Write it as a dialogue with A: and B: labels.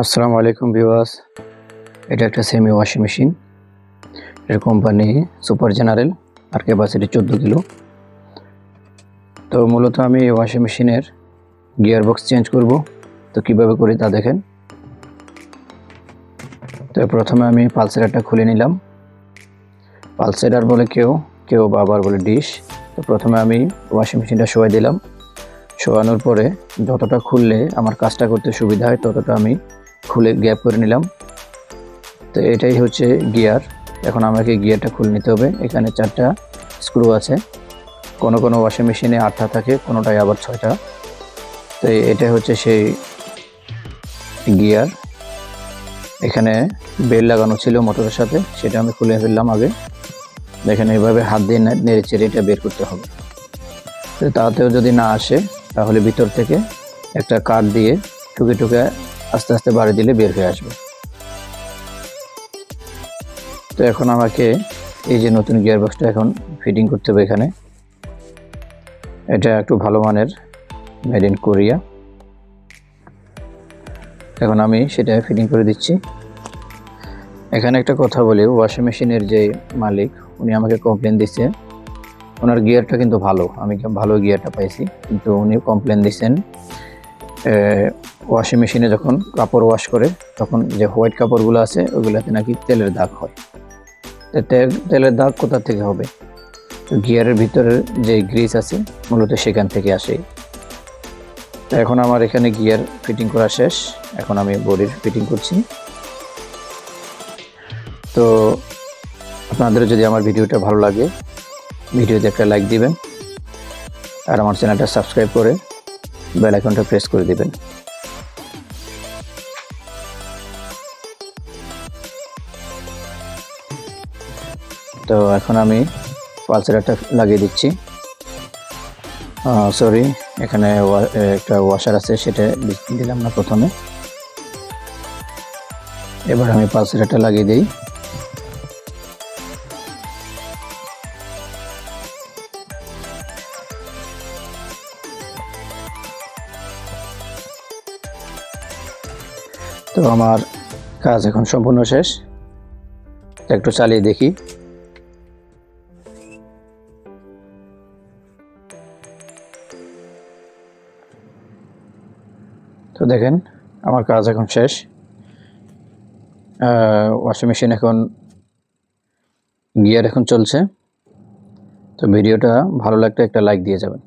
A: আসসালামু আলাইকুম ভিউয়ার্স। এটা একটা সেমি ওয়াশিং মেশিন এর কোম্পানি সুপার জেনারেল আর ক্যাপাসিটি চোদ্দ কিলো। তো মূলত আমি এই ওয়াশিং মেশিনের গিয়ার বক্স চেঞ্জ করব। তো কীভাবে করি তা দেখেন। তো প্রথমে আমি পালসেরারটা খুলে নিলাম। পালসেরার বলে কেউ কেউ বাবার বলে ডিশ তো প্রথমে আমি ওয়াশিং মেশিনটা শোয়াই দিলাম। শোয়ানোর পরে যতটা খুললে আমার কাজটা করতে সুবিধা হয়, ততটা আমি খুলে গ্যাপ করে নিলাম। তো এটাই হচ্ছে গিয়ার। এখন আমাকে গিয়ারটা খুলে নিতে হবে। এখানে চারটা স্ক্রু আছে। কোনো কোনো ওয়াশিং মেশিনে আটটা থাকে, কোনোটায় আবার ছয়টা। তো এটাই হচ্ছে সেই গিয়ার। এখানে বেল লাগানো ছিল মোটরের সাথে, সেটা আমি খুলে ফেললাম আগে। দেখেন এইভাবে হাত দিয়ে নেড়ে চেড়ে এটা বের করতে হবে। তো তাতেও যদি না আসে, তাহলে ভিতর থেকে একটা কাঠ দিয়ে টুকে টুকে আস্তে আস্তে বাড়ি দিলে বের হয়ে আসবে। তো এখন আমাকে এই যে নতুন গিয়ার বক্সটা এখন ফিটিং করতে হবে এখানে। এটা একটু ভালো মানের মেড ইন কোরিয়া এখন আমি সেটা ফিটিং করে দিচ্ছি। এখানে একটা কথা বলি ওয়াশিং মেশিনের যে মালিক, উনি আমাকে কমপ্লেন দিচ্ছে ওনার গিয়ারটা কিন্তু ভালো, আমি ভালো গিয়ারটা পাইছি, কিন্তু উনি কমপ্লেন দিচ্ছেন ওয়াশিং মেশিনে যখন কাপড় ওয়াশ করে, তখন যে হোয়াইট কাপড়গুলো আছে, ওগুলোতে নাকি তেলের দাগ হয়। তেলের দাগ কোথা থেকে হবে? গিয়ারের ভিতরে যে গ্রিস আছে, মূলত সেখান থেকে আসে। তো এখন আমার এখানে গিয়ার ফিটিং করা শেষ। এখন আমি বডির ফিটিং করছি। তো আপনাদের যদি আমার ভিডিওটা ভালো লাগে, ভিডিওতে একটা লাইক দিবেন। আর আমার চ্যানেলটা সাবস্ক্রাইব করে বেল আইকনটা প্রেস করে দিবেন। তো এখন আমি পালসারটা লাগিয়ে দিচ্ছি। সরি এখানে একটা ওয়াশার আছে, সেটা দিলাম না প্রথমে। এবার আমি পালসারটা লাগিয়ে দিই। তো আমার কাজ এখন সম্পূর্ণ শেষ। একটু চালিয়ে দেখি। তো দেখেন, আমার কাজ এখন শেষ। ওয়াশিং মেশিন এখন গিয়ার এখন চলছে। তো ভিডিওটা ভালো লাগলে একটা লাইক দিয়ে যাবেন।